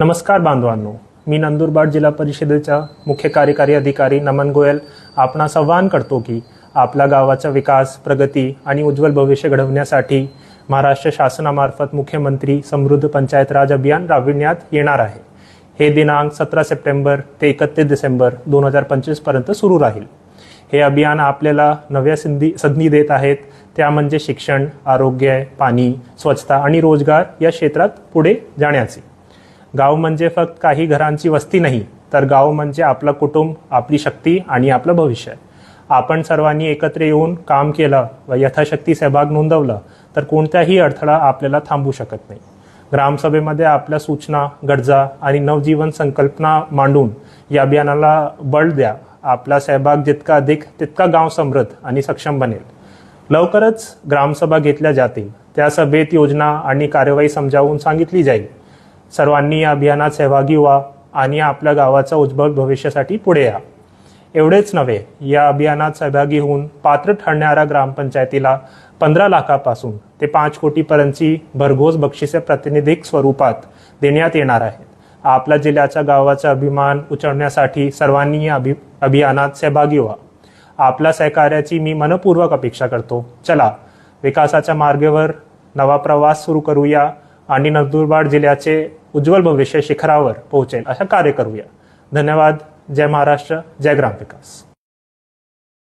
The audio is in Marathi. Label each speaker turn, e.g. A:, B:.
A: नमस्कार बांधवांनो मी नंदुरबार जिल्हा परिषदेचा मुख्य कार्यकारी अधिकारी नमन गोयल आपणास आवाहन करतो की आपला गावाचा विकास प्रगती आणि उज्ज्वल भविष्य घडवण्यासाठी महाराष्ट्र शासनामार्फत मुख्यमंत्री समृद्ध पंचायत राज अभियान राबविण्यात येणार आहे. हे दिनांक सतरा सप्टेंबर ते एकतीस डिसेंबर दोन हजार पंचवीसपर्यंत सुरू राहील. हे अभियान आपल्याला नव्या संधी संधी देत आहेत. त्या म्हणजे शिक्षण आरोग्य पाणी स्वच्छता आणि रोजगार या क्षेत्रात पुढे जाण्याचे. गाव म्हणजे फक्त काही घरांची वस्ती नाही तर गाव म्हणजे आपलं कुटुंब आपली शक्ती आणि आपलं भविष्य. आपण सर्वांनी एकत्र येऊन काम केलं व यथाशक्ती सहभाग नोंदवलं तर कोणताही अडथळा आपल्याला थांबू शकत नाही. ग्रामसभेमध्ये आपल्या सूचना गरजा आणि नवजीवन संकल्पना मांडून या अभियानाला बळ द्या. आपला सहभाग जितका अधिक तितका गाव समृद्ध आणि सक्षम बनेल. लवकरच ग्रामसभा घेतल्या जातील. त्या सभेत योजना आणि कार्यवाही समजावून सांगितली जाईल. सर्वांनी या अभियानात सहभागी व्हा आणि आपल्या गावाचा उज्ज्वल भविष्यासाठी पुढे या. एवढेच नव्हे या अभियानात सहभागी होऊन पात्र ठरणाऱ्या ग्रामपंचायतीला पंधरा लाखापासून ते पाच कोटीपर्यंतची भरघोस बक्षिसे प्रातिनिधिक स्वरूपात देण्यात येणार आहेत. आपल्या जिल्ह्याच्या गावाचा अभिमान उचलण्यासाठी सर्वांनी या अभि अभियानात सहभागी व्हा. आपल्या सहकार्याची मी मनपूर्वक अपेक्षा करतो. चला विकासाच्या मार्गावर नवा प्रवास सुरू करूया आणि नंदुरबार जिल्ह्याचे उज्ज्वल भविष्य शिखरावर पोहोचेल. अशा कार्य करूया. धन्यवाद. जय महाराष्ट्र. जय ग्रामविकास